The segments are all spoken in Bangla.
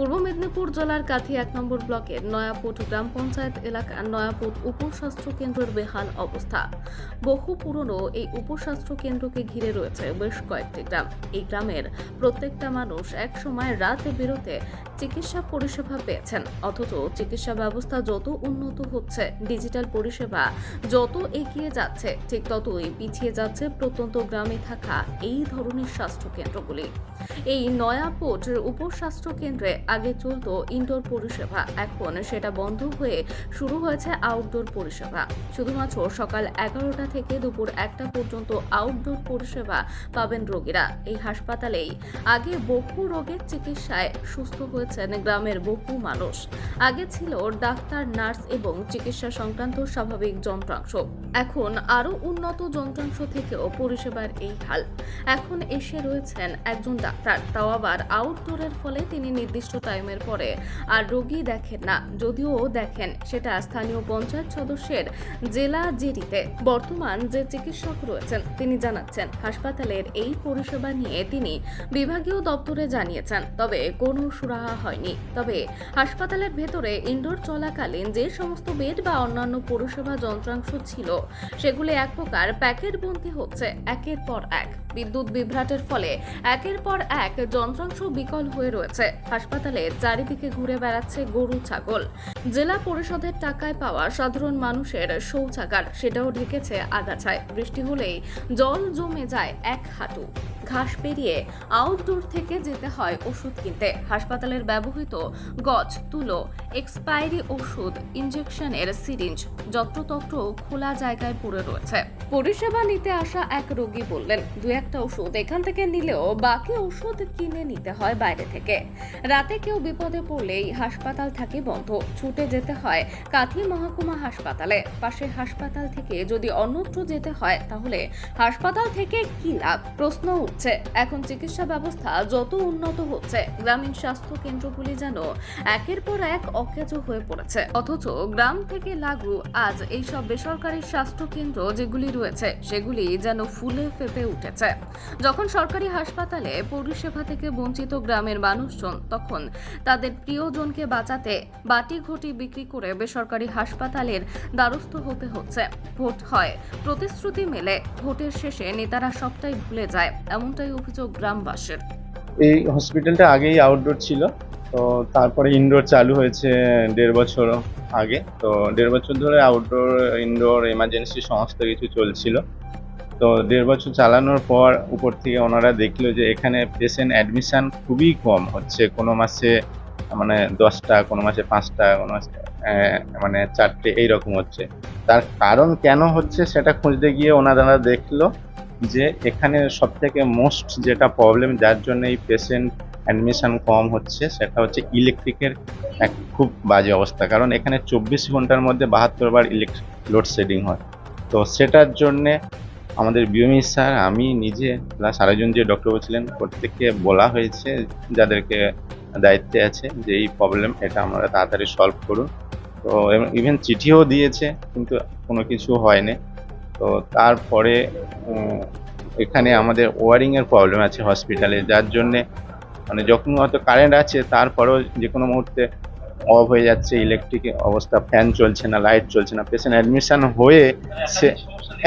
পূর্ব মেদিনীপুর জেলার কাথি এক নম্বর ব্লকের নয়াপুট গ্রাম পঞ্চায়েত এলাকার নয়াপুট উপস্বাস্থ্য কেন্দ্রের বেহাল অবস্থা। বহু পুরনো এই উপস্বাস্থ্য কেন্দ্রকে ঘিরে রয়েছে বেশ কয়েকটি গ্রাম। এই গ্রামের প্রত্যেকটা মানুষ এক সময় রাতে বেরোতে চিকিৎসা পরিষেবা পেয়েছেন। অথচ চিকিৎসা ব্যবস্থা যত উন্নত হচ্ছে, ডিজিটাল পরিষেবা যত এগিয়ে যাচ্ছে, ঠিক ততই পিছিয়ে যাচ্ছে প্রত্যন্ত গ্রামে থাকা এই ধরনের স্বাস্থ্য কেন্দ্রগুলি। এই নয়াপোট উপস্বাস্থ্য কেন্দ্রে আগে চলতো ইনডোর পরিষেবা, এখন সেটা বন্ধ হয়ে শুরু হয়েছে আউটডোর পরিষেবা। শুধুমাত্র সকাল এগারোটা থেকে দুপুর একটা পর্যন্ত আউটডোর পরিষেবা পাবেন রোগীরা। এই হাসপাতালেই আগে বহু রোগের চিকিৎসায় সুস্থ হয়েছেন গ্রামের বহু মানুষ। আগে ছিল ডাক্তার, নার্স এবং চিকিৎসা সংক্রান্ত স্বাভাবিক যন্ত্রাংশ। এখন আরও উন্নত যন্ত্রাংশ থেকেও পরিষেবার এই হাল। এখন এসে রয়েছেন একজন ডাক্তার, তাও আবার আউটডোরের ফলে তিনি নির্দিষ্ট টাইমের পরে। আর রোগী দেখেন না, যদিও দেখেন, সেটা স্থানীয় পঞ্চায়েত সদস্যের জেলা জেরিতে। বর্তমান যে চিকিৎসক রয়েছেন, তিনি জানাচ্ছেন, হাসপাতালের এই পরিষেবা নিয়ে তিনি বিভাগীয় দপ্তরে জানিয়েছেন, তবে কোনো সুরাহা হয়নি। তবে হাসপাতালের ভেতরে ইনডোর চলাকালীন যে সমস্ত বেড বা অন্যান্য পরিষেবা যন্ত্রাংশ ছিল, সেগুলি এক প্রকার প্যাকেট প্যাকেটবন্দি হচ্ছে, একের পর এক। বিদ্যুৎ বিভ্রাটের ফলে একের পর এক যন্ত্রাংশ বিকল হয়ে রয়েছে। হাসপাতালে চারিদিকে ঘুরে বেড়াচ্ছে গরু, ছাগল। জেলা পরিষদের টাকায় পাওয়া সাধারণ মানুষের শৌচাগার, সেটাও ঢেকেছে আগাছায়। বৃষ্টি হলেই জল জমে যায় এক হাঁটু। ঘাস পেরিয়ে আউটডোর থেকে যেতে হয় ওষুধ কিনতে। হাসপাতালের ব্যবহৃত গজ, তুলো, এক্সপায়ারি ওষুধ ইঞ্জেকশনের সিরিঞ্জ, যত্রতত্র খোলা জায়গায় পড়ে রয়েছে। পরিষেবা নিতে আসা এক রোগী বললেন দু একটা ওষুধ এখান থেকে নিলেও বাকি ওষুধ কিনে নিতে হয় বাইরে থেকে। রাতে কেউ বিপদে পড়লেই হাসপাতাল থাকে বন্ধ। ছুটে যেতে হয় কাথি মহকুমা হাসপাতালে। পাশে হাসপাতাল থেকে যদি অন্যত্র যেতে হয়, তাহলে হাসপাতাল থেকে কি লাভ? প্রশ্ন উঠছে এখন চিকিৎসা ব্যবস্থা যত উন্নত হচ্ছে, গ্রামীণ স্বাস্থ্য কেন্দ্রগুলি যেন একের পর এক অকেজো হয়ে পড়েছে। অথচ গ্রাম থেকে লাগু আজ এইসব বেসরকারি স্বাস্থ্য কেন্দ্র যেগুলি রয়েছে, সেগুলি যেন ফুলে ফেপে উঠেছে। যখন সরকারি হাসপাতালে পরিষেবা থেকে বঞ্চিত গ্রামের মানুষজন, তখন তাদের প্রিয়জনকে বাঁচাতে বাটি ঘটি বিক্রি করে বেসরকারি হাসপাতালের দ্বারস্থ হতে হচ্ছে। ভোট হয়, প্রতিশ্রুতি মেলে, ভোটের শেষে নেতারা সবটাই ভুলে যায়। এমনটাই অভিযোগ গ্রামবাসীর। এই হসপিটালটা আগেই আউটডোর ছিল, তো তারপরে ইনডোর চালু হয়েছে দেড় বছর আগে। তো দেড় বছর ধরে আউটডোর ইনডোর এমার্জেন্সি সমস্ত কিছু চলছিল। তো দেড় বছর চালানোর পর উপর থেকে ওনারা দেখল যে এখানে পেশেন্ট অ্যাডমিশান খুবই কম হচ্ছে। কোনো মাসে মানে দশটা, কোনো মাসে পাঁচটা, কোনো মাসে মানে চারটে এইরকম হচ্ছে। তার কারণ কেন হচ্ছে সেটা খুঁজতে গিয়ে ওনারা দেখল। যে এখানে সব থেকে মোস্ট যেটা প্রবলেম যার জন্য এই পেশেন্ট অ্যাডমিশন কম হচ্ছে, সেটা হচ্ছে ইলেকট্রিকের এক খুব বাজে অবস্থা। কারণ এখানে চব্বিশ ঘণ্টার মধ্যে বাহাত্তর বার ইলেকট্রিক লোডশেডিং হয়। তো সেটার জন্যে আমাদের বিএমই স্যার, আমি নিজে প্লাস আরেকজন যে ডক্টর ছিলেন প্রত্যেককে বলা হয়েছে, যাদেরকে দায়িত্বে আছে, যে এই প্রবলেম এটা আমরা তাড়াতাড়ি সলভ করুন। তো ইভেন চিঠিও দিয়েছে, কিন্তু কোনো কিছু হয়নি। তো তারপরে এখানে আমাদের ওয়ারিংয়ের প্রবলেম আছে হসপিটালে যার জন্যে মানে যখন হয়তো কারেন্ট আছে, তারপরেও যে কোনো মুহূর্তে অফ হয়ে যাচ্ছে ইলেকট্রিক অবস্থা ফ্যান চলছে না লাইট চলছে না পেশেন্ট অ্যাডমিশন হয়ে সে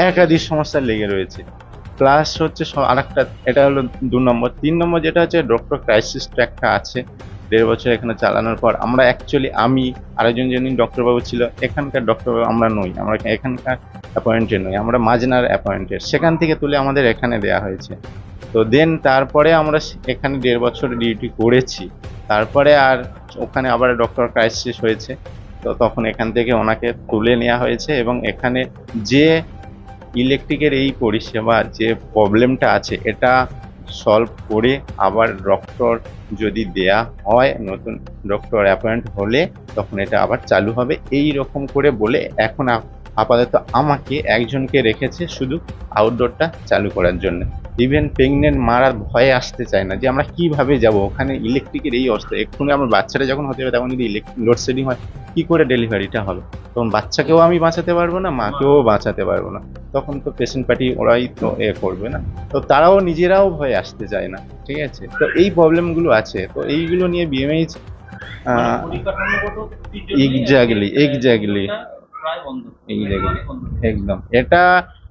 একাধিক সমস্যা লেগে রয়েছে। প্লাস হচ্ছে আর একটা এটা হলো দু নম্বর। তিন নম্বর যেটা হচ্ছে ডক্টর ক্রাইসিস একটা আছে। দেড় বছর এখানে চালানোর পর আমরা অ্যাকচুয়ালি আমি আরেকজন যিনি ডক্টরবাবু ছিল, এখানকার ডক্টরবাবু আমরা নই, আমরা এখানকার অ্যাপয়েন্টেড নই, আমরা মাজনার অ্যাপয়েন্টেড সেখান থেকে তুলে আমাদের এখানে দেয়া হয়েছে। তো দেন তারপরে আমরা এখানে দেড় বছর ডিউটি করেছি। তারপরে আর ওখানে আবার ডক্টর ক্রাইসিস হয়েছে। তো তখন এখান থেকে ওনাকে তুলে নেওয়া হয়েছে এবং এখানে যে ইলেকট্রিকের এই পরিষেবা, যে প্রবলেমটা আছে, এটা সলভ করে আবার ডক্টর যদি দেয়া হয়, নতুন ডক্টর অ্যাপয়েন্ট হলে তখন এটা আবার চালু হবে। এই রকম করে বলে এখন আপাতত আমাকে একজনকে রেখেছে শুধু আউটডোরটা চালু করার জন্য। ইভেন প্রেগনেন্ট মারা ভয়ে আসতে চায় না যে আমরা কীভাবে যাব? ওখানে ইলেকট্রিকের এই অবস্থা। এক্ষুনি আমার বাচ্চাটা যখন হতে হবে তখন যদি লোডশেডিং হয় কি করে ডেলিভারিটা হবে? তখন বাচ্চাকেও আমি বাঁচাতে পারব না মাকেও বাঁচাতে পারব না। তখন তো পেশেন্ট পার্টি ওরাই তো এ করবে না। তো তারাও নিজেরাও ভয়ে আসতে চায় না ঠিক আছে? তো এই প্রবলেমগুলো আছে। তো এইগুলো নিয়ে বিএমএইচ এক্স্যাক্টলি এক্স্যাক্টলি একদম। এটা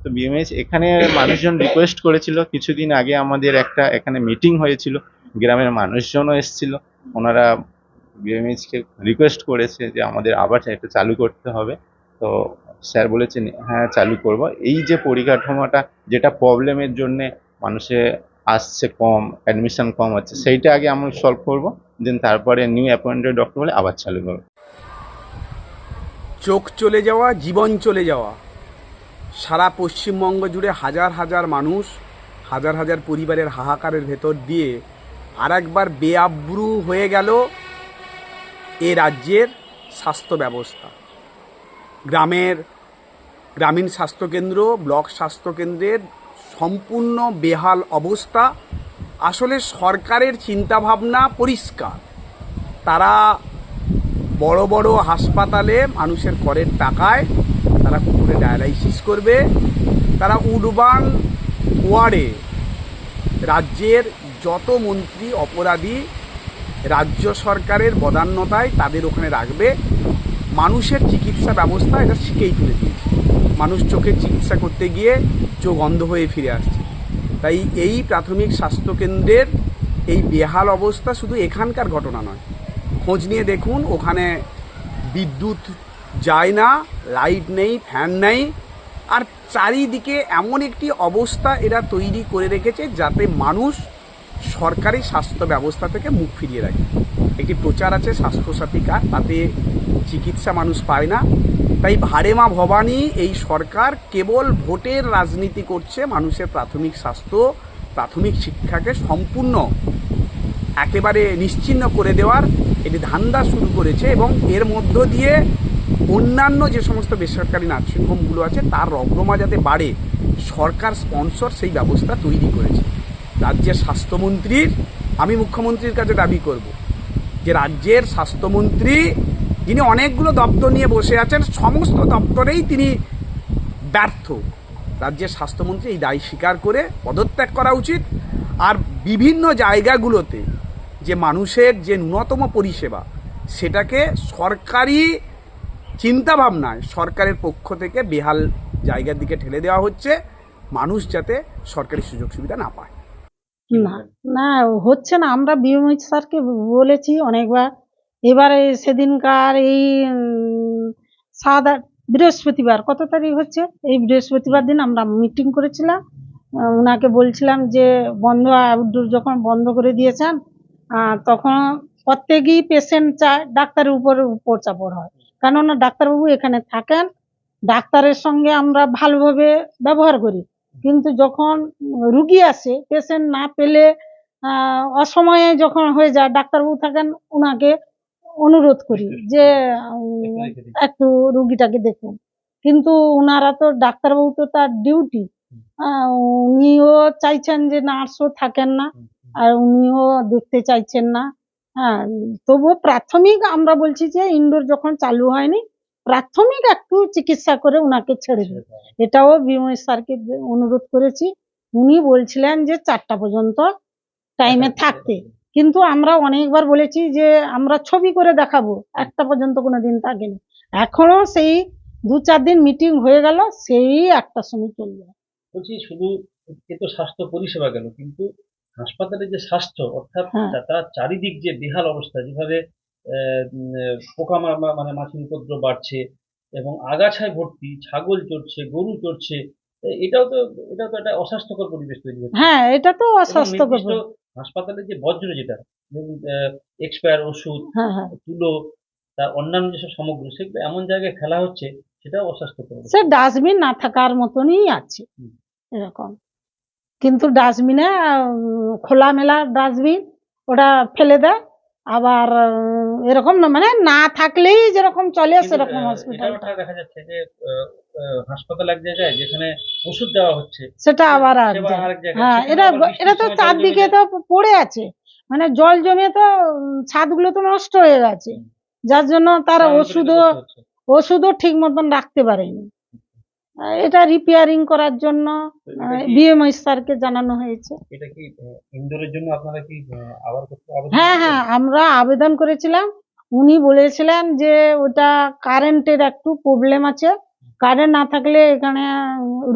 তো বিএমএইচ। এখানে মানুষজন রিকোয়েস্ট করেছিল, কিছুদিন আগে আমাদের একটা এখানে মিটিং হয়েছিল, গ্রামের মানুষজনও এসেছিল। ওনারা বিএমএইচ কে রিকোয়েস্ট করেছে যে আমাদের আবার এটা চালু করতে হবে। তো স্যার বলেছেন হ্যাঁ চালু করব। এই যে পরিকাঠামোটা, যেটা প্রবলেমের জন্য মানুষে আসছে কম অ্যাডমিশন কম হচ্ছে, সেইটা আগে আমরা সলভ করব। দেন তারপরে নিউ অ্যাপয়েন্টেড ডক্টর বলে আবার চালু করব। চোখ চলে যাওয়া, জীবন চলে যাওয়া। সারা পশ্চিমবঙ্গ জুড়ে হাজার হাজার মানুষ, হাজার হাজার পরিবারের হাহাকারের ভেতর দিয়ে আর একবার বেআব্রু হয়ে গেল এ রাজ্যের স্বাস্থ্য ব্যবস্থা। গ্রামের গ্রামীণ স্বাস্থ্যকেন্দ্র, ব্লক স্বাস্থ্যকেন্দ্রের সম্পূর্ণ বেহাল অবস্থা। আসলে সরকারের চিন্তাভাবনা পরিষ্কার। তারা বড় বড় হাসপাতালে মানুষের করের টাকায় তারা কুকুরে ডায়ালাইসিস করবে। তারা উডবান ওয়ার্ডে রাজ্যের যত মন্ত্রী অপরাধী রাজ্য সরকারের বদান্যতায় তাদের ওখানে রাখবে। মানুষের চিকিৎসা ব্যবস্থা এটা শিখেই তুলে দিয়েছে। মানুষ চোখের চিকিৎসা করতে গিয়ে চোখ অন্ধ হয়ে ফিরে আসছে। তাই এই প্রাথমিক স্বাস্থ্যকেন্দ্রের এই বেহাল অবস্থা শুধু এখানকার ঘটনা নয়। খোঁজ নিয়ে দেখুন, ওখানে বিদ্যুৎ যায় না লাইট নেই ফ্যান নেই। আর চারিদিকে এমন একটি অবস্থা এরা তৈরি করে রেখেছে যাতে মানুষ সরকারি স্বাস্থ্য ব্যবস্থা থেকে মুখ ফিরিয়ে রাখে। একটি প্রচার আছে, স্বাস্থ্যসাথী কার্ড, তাতে চিকিৎসা মানুষ পায় না। তাই ভারেমা ভবানী, এই সরকার কেবল ভোটের রাজনীতি করছে মানুষের প্রাথমিক স্বাস্থ্য, প্রাথমিক শিক্ষাকে সম্পূর্ণ একেবারে নিশ্চিহ্ন করে দেওয়ার এটি ধান্দা শুরু করেছে এবং এর মধ্য দিয়ে অন্যান্য যে সমস্ত বেসরকারি নার্সিংহোমগুলো আছে, তার রগ্রমা যাতে বাড়ে, সরকার স্পন্সর সেই ব্যবস্থা তৈরি করেছে। রাজ্যের স্বাস্থ্যমন্ত্রীর, আমি মুখ্যমন্ত্রীর কাছে দাবি করব যে রাজ্যের স্বাস্থ্যমন্ত্রী যিনি অনেকগুলো দপ্তর নিয়ে বসে আছেন, সমস্ত দপ্তরেই তিনি ব্যর্থ। রাজ্যের স্বাস্থ্যমন্ত্রী এই দায় স্বীকার করে পদত্যাগ করা উচিত। আর বিভিন্ন জায়গাগুলোতে যে মানুষের যে ন্যূনতম পরিষেবা, সেটাকে সরকারি চিন্তাভাবনায় সরকারের পক্ষ থেকে বেহাল জায়গার দিকে ঠেলে দেওয়া হচ্ছে, মানুষ যাতে সরকারি সুযোগ সুবিধা না পায়। না না, হচ্ছে না, আমরা বিএমএইচ স্যারকে বলেছি অনেকবার, এবারে সেদিনকার এই সাত বৃহস্পতিবার, কত তারিখ হচ্ছে? এই বৃহস্পতিবার দিন আমরা মিটিং করেছিলাম ওনাকে বলছিলাম যে বন্ধ, আউটডোর যখন বন্ধ করে দিয়েছেন তখন প্রত্যেকেই পেশেন্ট চায়, ডাক্তারের উপর উপর চাপড় হয়। কেননা ডাক্তারবাবু এখানে থাকেন ডাক্তারের সঙ্গে আমরা ভালোভাবে ব্যবহার করি। কিন্তু যখন রুগী আসে পেশেন্ট না পেলে অসময়ে যখন হয়ে যায় ডাক্তারবাবু থাকেন ওনাকে অনুরোধ করি যে একটু রুগীটাকে দেখুন। কিন্তু ওনারা তো ডাক্তারবাবু তো তার ডিউটি উনিও চাইছেন যে নার্সও থাকেন না। আর উনিও দেখতে চাইছেন না। হ্যাঁ তবুও প্রাথমিক আমরা বলছি যে ইনডোর যখন চালু হয়নি প্রাথমিক একটু চিকিৎসা করে ওনাকে ছেড়ে দিন। এটাও বিময় স্যারকে অনুরোধ করেছি। উনি বলছিলেন যে চারটা পর্যন্ত টাইমে থাকতে। কিন্তু আমরা অনেকবার বলেছি যে আমরা ছবি করে দেখাবো একটা পর্যন্ত কোনো কোনোদিন থাকেনি। এখনও সেই দু চার দিন মিটিং হয়ে গেল সেই একটা সময় চলবে। বলছি শুধু এ তো স্বাস্থ্য পরিষেবা গেল কিন্তু হাসপাতালের যে স্বাস্থ্য অর্থাৎ হ্যাঁ। তার চারিদিক যে বেহাল অবস্থা যেভাবে পোকা মানে মাছির উপদ্রব বাড়ছে এবং আগাছায় ভর্তি ছাগল চড়ছে গরু চড়ছে এটাও তো এটাও তো একটা অস্বাস্থ্যকর পরিবেশ তৈরি হচ্ছে। হ্যাঁ এটা তো অস্বাস্থ্যকর হাসপাতালের যে বজ্র যেটা এক্সপায়ার ওষুধ হ্যাঁ হ্যাঁ। তুলো তার অন্যান্য যেসব সামগ্রী সেগুলো এমন জায়গায় ফেলা হচ্ছে সেটাও অস্বাস্থ্যকর। সে ডাস্টবিন না থাকার মতনই আছে। এরকম। কিন্তু ডাস্টবিনে খোলামেলা ডাস্টবিন ওটা ফেলে দেয় আবার এরকম না মানে না থাকলেই যেরকম চলে সেরকম হসপিটাল দেখা যাচ্ছে যে হাসপাতাল এক জায়গায় যেখানে ওষুধ দেওয়া হচ্ছে সেটা আবার। হ্যাঁ এটা এটা তো চারদিকে তো পড়ে আছে। মানে জল জমে তো ছাদগুলো তো নষ্ট হয়ে গেছে। যার জন্য তারা ওষুধও ওষুধও ঠিক মতন রাখতে পারেনি। এটা রিপেয়ারিং করার জন্য বিএমআই স্যারকে জানানো হয়েছে। এটা কি আহ, ইনডোরের জন্য আপনারা কি আবার হ্যাঁ হ্যাঁ আমরা আবেদন করেছিলাম। উনি বলেছিলেন যে ওটা কারেন্টের একটু প্রবলেম আছে। কারেন্ট না থাকলে এখানে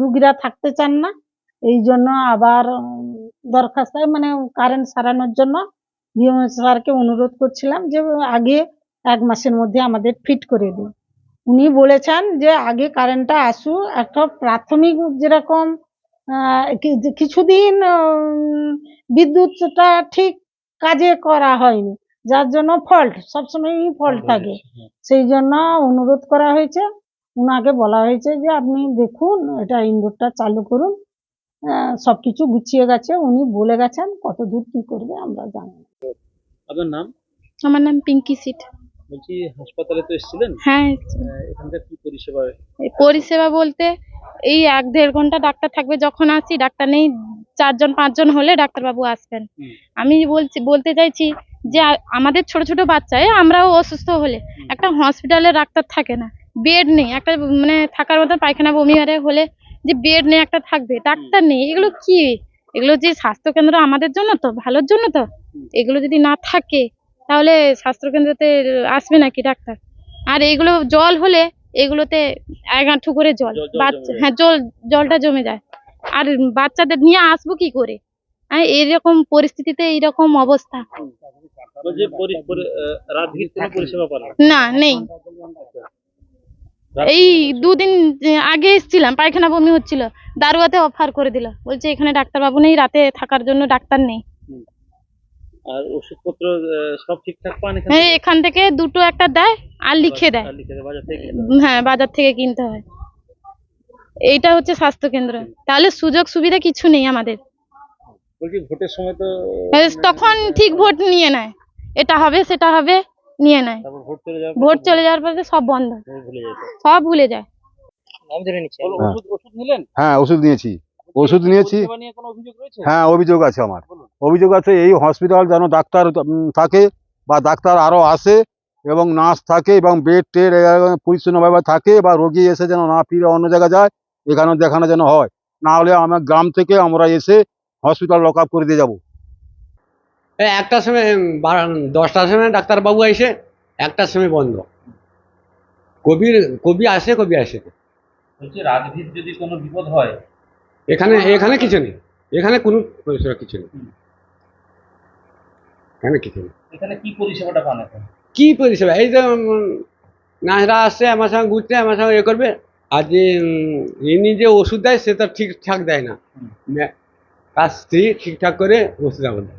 রুগীরা থাকতে চান না। এই জন্য আবার দরখাস্ত মানে কারেন্ট সারানোর জন্য বিএমএস স্যারকে অনুরোধ করছিলাম যে আগে এক মাসের মধ্যে আমাদের ফিট করে দিন। উনি বলেছেন যে আগে কারেন্টটা আসুক একটা প্রাথমিক যেরকম কিছুদিন বিদ্যুৎটা ঠিক কাজে করা হয়নি যার জন্য ফল্ট সবসময়ই ফল্ট থাকে। সেই জন্য অনুরোধ করা হয়েছে উনাকে বলা হয়েছে যে আপনি দেখুন এটা ইনডোরটা চালু করুন আহ, সবকিছু গুছিয়ে গেছে উনি বলে গেছেন কত দূর কি করবে আমরা জানি আপনার নাম? আমার নাম পিঙ্কি সিট। বলছি হাসপাতালে তো এসেছিলেন? হ্যাঁ এখানকার কি পরিষেবা? পরিষেবা বলতে এই এক দেড় ঘণ্টা ডাক্তার থাকবে যখন আসি ডাক্তার নেই চারজন পাঁচজন হলে ডাক্তারবাবু আসবেন। আমি বলছি বলতে চাইছি যে আমাদের ছোট ছোট বাচ্চায় আমরাও অসুস্থ হলে একটা হসপিটালে ডাক্তার থাকে না বেড নেই একটা মানে থাকার মতো পায়খানা বমি আরে হলে যে বেড নেই একটা থাকবে ডাক্তার নেই এগুলো কি? এগুলো যে স্বাস্থ্যকেন্দ্র আমাদের জন্য তো ভালোর জন্য তো। এগুলো যদি না থাকে তাহলে স্বাস্থ্যকেন্দ্রতে আসবে নাকি ডাক্তার? আর এগুলো জল হলে এগুলোতে এক আঁঠু করে জল বাচ্চা হ্যাঁ জল জলটা জমে যায়। আর বাচ্চাদের নিয়ে আসব কি করে? হ্যাঁ এরকম পরিস্থিতিতে এইরকম অবস্থা। না? নেই। এই দুদিন আগে এসেছিলাম পায়খানা বমি হচ্ছিল। দারুয়াতে অফার করে দিল। বলছে এখানে ডাক্তারবাবু নেই রাতে থাকার জন্য ডাক্তার নেই। আর ওষুধপত্র সব ঠিকঠাক পান এখান হ্যাঁ থেকে? এখান থেকে দুটো একটা দেয় আর লিখে দেয়। আর লিখে দেয় বাজার থেকে হ্যাঁ। বাজার থেকে কিনতে হয়। এইটা হচ্ছে স্বাস্থ্যকেন্দ্র। তাহলে সুযোগ সুবিধা কিছু নেই আমাদের। বলছি ভোটের সময় তো তখন ঠিক ভোট নিয়ে নেয়। এটা হবে সেটা হবে নিয়ে নেয়। ভোট চলে যাওয়ার পরে সব বন্ধ। ভুলে যায়। সব ভুলে যায়। বলো, ওষুধ ওষুধ নিলেন? হ্যাঁ ওষুধ নিয়েছি। ওষুধ নিয়েছি। পরিষেবা নিয়ে কোনো অভিযোগ রয়েছে? হ্যাঁ অভিযোগ আছে আমার। অভিযোগ আছে এই হসপিটাল যেন ডাক্তার থাকে বা ডাক্তার আরও আসে এবং নার্স থাকে এবং বেড টেড পরিচ্ছন্নভাবে থাকে বা রোগী এসে যেন না ফিরে অন্য জায়গায় যায় এখানে দেখানো যেন হয়। না হলে আমার গ্রাম থেকে আমরা এসে হসপিটাল লক আপ করে দিয়ে যাব। এই একটার সময় দশটার সময় ডাক্তারবাবু এসে একটার সময় বন্ধ। কবির কবি আসে কবি আসে। বলছি রাত যদি কোনো বিপদ হয় এখানে এখানে কিছু নেই। এখানে কোনো পরিষেবা কিছু নেই। এখানে কিছু নেই। এখানে কি পরিষেবাটা পান এখন? কি পরিষেবা? এই যে নাহরা আসছে আমার সঙ্গে ঘুরতে আমার সঙ্গে ইয়ে করবে। আর যে ইনি যে ওষুধ দেয় সে তো ঠিকঠাক দেয় না। তার স্ত্রী ঠিকঠাক করে ওষুধ আমার দেয়